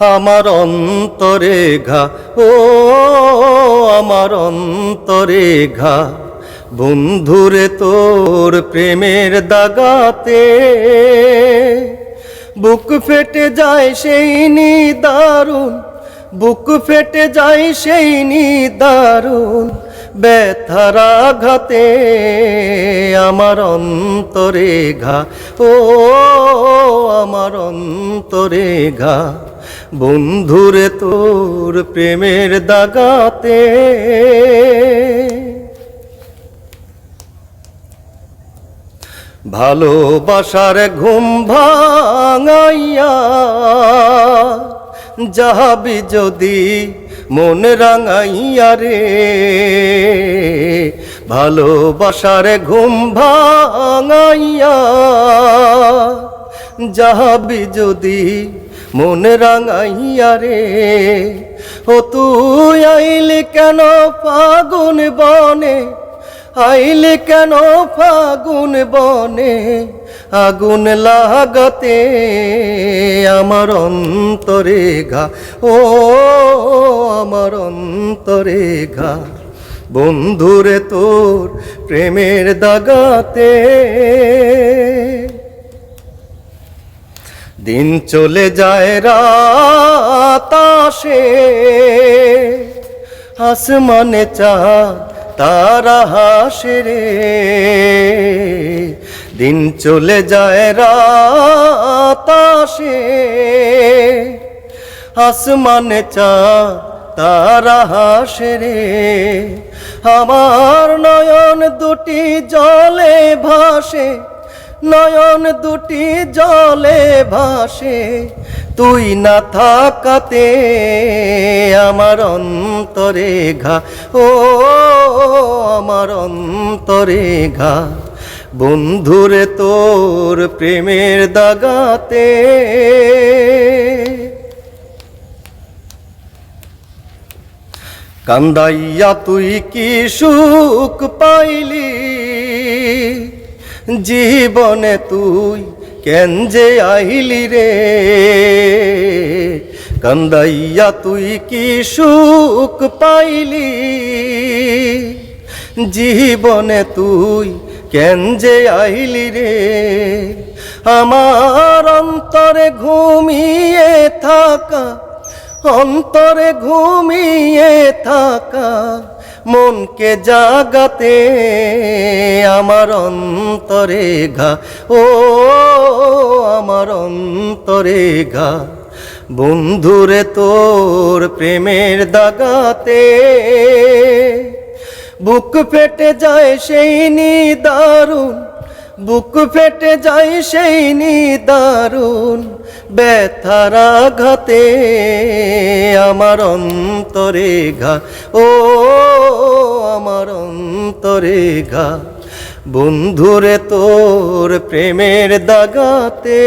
আমার অন্তরে ঘা, ও আমার অন্তরে ঘা। বন্ধুরে তোর প্রেমের দাগাতে বুক ফেটে যায় সেই নি দারুণ বুক ফেটে যায় সেই নি দারুণ ব্যথার আঘাতে আমার অন্তরে ঘা, ও আমার অন্তরে ঘা। বন্ধুরে তোর প্রেমের দাগাতে। ভালোবাসার ঘুম ভাঙাইয়া যাবি যদি মন রাঙাইয়া রে। ভালোবাসার ঘুম ভাঙাইয়া যাবি যদি মন রাঙাইয়া রে। ও তুই আইলি কেন ফাগুন বনে? আইলে কেন ফাগুন বনে? আগুন লাগাতে আমার অন্তরে ঘা। ও আমার অন্তরে ঘা। বন্ধুরে তোর প্রেমের দাগাতে। দিন চলে যায় রাত আসে। আসমানে চাঁদ, তারা হাসে রে। দিন চলে যায় রাত আসে। আসমানে চাঁদ, তারা হাসে রে। আমার নয়ন দুটি জলে ভাসে। নয়ন দুটি জলে ভাসে, তুই না থাকাতে আমার অন্তরে ঘা। ও, আমার অন্তরে ঘা। বন্ধুরে তোর প্রেমের দাগাতে। কান্দাইয়া তুই কি সুখ পাইলি? জীবনে তুই কেন যে আইলি রে? কান্দাইয়া তুই কি সুখ পাইলি? জীবনে তুই কেন যে আইলি রে? আমার অন্তরে ঘুমিয়ে থাকা, অন্তরে ঘুমিয়ে থাকা মনকে জাগাতে আমার অন্তরে ঘা। ও, আমার অন্তরে ঘা। বন্ধুরে তোর প্রেমের দাগাতে বুক ফেটে যায় সেই নি দারুণ বুক ফেটে যায় সেই নি দারুণ ব্যথার ঘাতে আমার অন্তরে ঘা। ও আমার অন্তরে ঘা। বন্ধুরে তোর প্রেমের দাগাতে